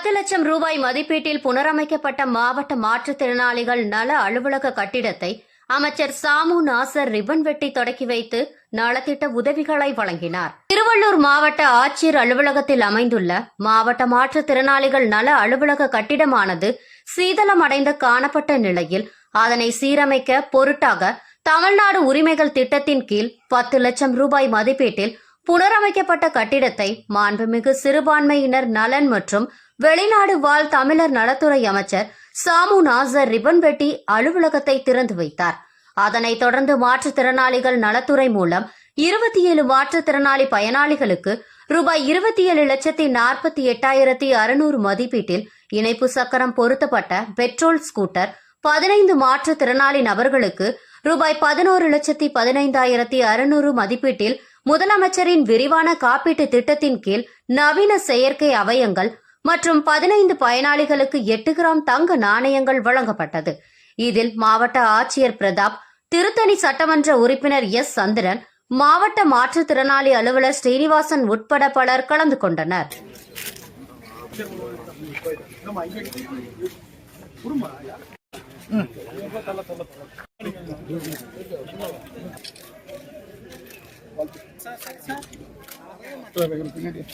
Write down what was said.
பத்து லட்சம் ரூபாய் மதிப்பீட்டில் புனரமைக்கப்பட்ட மாவட்ட மாற்றுத்திறனாளிகள் நல அலுவலக கட்டிடத்தை அமைச்சர் சாமு நாசர் ரிப்பன் வெட்டி தொடக்கி வைத்து நலத்திட்ட உதவிகளை வழங்கினார். திருவள்ளூர் மாவட்ட ஆட்சியர் அலுவலகத்தில் அமைந்துள்ள மாவட்ட மாற்றுத்திறனாளிகள் நல அலுவலக கட்டிடமானது சீதளமடைந்து காணப்பட்ட நிலையில் அதனை சீரமைக்க பொருட்டாக தமிழ்நாடு உரிமைகள் திட்டத்தின் கீழ் பத்து லட்சம் ரூபாய் மதிப்பீட்டில் புனரமைக்கப்பட்ட கட்டிடத்தை மாண்புமிகு சிறுபான்மையினர் நலன் மற்றும் வெளிநாடு வாழ் தமிழர் நலத்துறை அமைச்சர் சாமு நாசர் ரிபன் வெட்டி அலுவலகத்தை திறந்து வைத்தார். அதனைத் தொடர்ந்து மாற்றுத்திறனாளிகள் நலத்துறை மூலம் இருபத்தி ஏழு மாற்றுத்திறனாளி பயனாளிகளுக்கு ரூபாய் இருபத்தி ஏழு லட்சத்தி நாற்பத்தி எட்டாயிரத்தி அறுநூறு மதிப்பீட்டில் இணைப்பு சக்கரம் பொருத்தப்பட்ட பெட்ரோல் ஸ்கூட்டர் பதினைந்து மாற்றுத்திறனாளி நபர்களுக்கு ரூபாய் பதினோரு லட்சத்தி பதினைந்தாயிரத்தி அறுநூறு மதிப்பீட்டில் முதலமைச்சரின் விரிவான காப்பீட்டு திட்டத்தின் கீழ் நவீன செயற்கை அவயங்கள் மற்றும் பதினைந்து பயனாளிகளுக்கு எட்டு கிராம் தங்க நாணயங்கள் வழங்கப்பட்டது. இதில் மாவட்ட ஆட்சியர் பிரதாப் திருத்தணி சட்டமன்ற உறுப்பினர் எஸ். சந்திரன் மாவட்ட மாற்றுத்திறனாளி அலுவலர் ஸ்ரீனிவாசன் உட்பட பலர் கலந்து கொண்டனர். Todavía